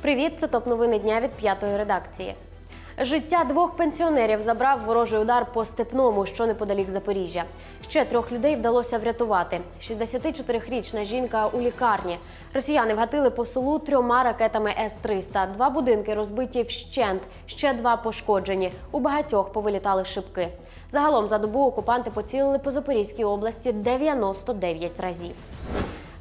Привіт, це топ новини дня від п'ятої редакції. Життя двох пенсіонерів забрав ворожий удар по степному, що неподалік Запоріжжя. Ще трьох людей вдалося врятувати. 64-річна жінка у лікарні. Росіяни вгатили по селу трьома ракетами С-300. Два будинки розбиті вщент, ще два пошкоджені. У багатьох повилітали шибки. Загалом за добу окупанти поцілили по Запорізькій області 99 разів.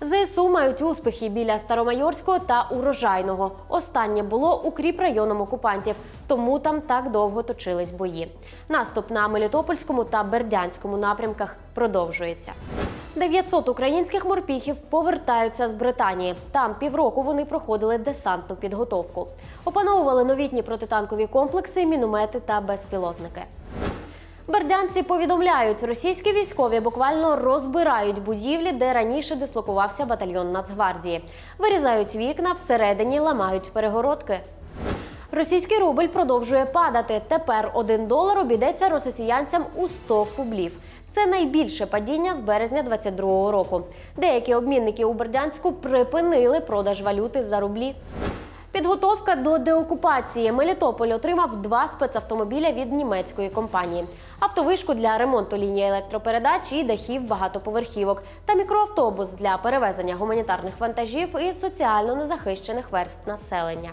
ЗСУ мають успіхи біля Старомайорського та Урожайного. Останнє було укріп районом окупантів, тому там так довго точились бої. Наступ на Мелітопольському та Бердянському напрямках продовжується. 900 українських морпіхів повертаються з Британії. Там півроку вони проходили десантну підготовку. Опановували новітні протитанкові комплекси, міномети та безпілотники. Бердянці повідомляють, російські військові буквально розбирають будівлі, де раніше дислокувався батальйон Нацгвардії. Вирізають вікна, всередині ламають перегородки. Російський рубль продовжує падати. Тепер один долар обійдеться росіянцям у 100 фублів. Це найбільше падіння з березня 2022 року. Деякі обмінники у Бердянську припинили продаж валюти за рублі. Підготовка до деокупації. Мелітополь отримав два спецавтомобіля від німецької компанії: автовишку для ремонту лінії електропередач і дахів багатоповерхівок. Та мікроавтобус для перевезення гуманітарних вантажів і соціально незахищених верст населення.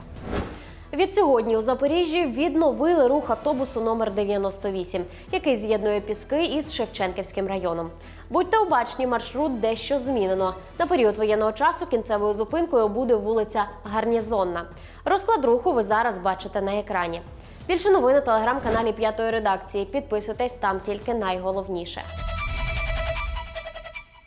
Від сьогодні у Запоріжжі відновили рух автобусу номер 98, який з'єднує Піски із Шевченківським районом. Будьте обачні, маршрут дещо змінено. На період воєнного часу кінцевою зупинкою буде вулиця Гарнізонна. Розклад руху ви зараз бачите на екрані. Більше новин у телеграм-каналі п'ятої редакції. Підписуйтесь там тільки найголовніше.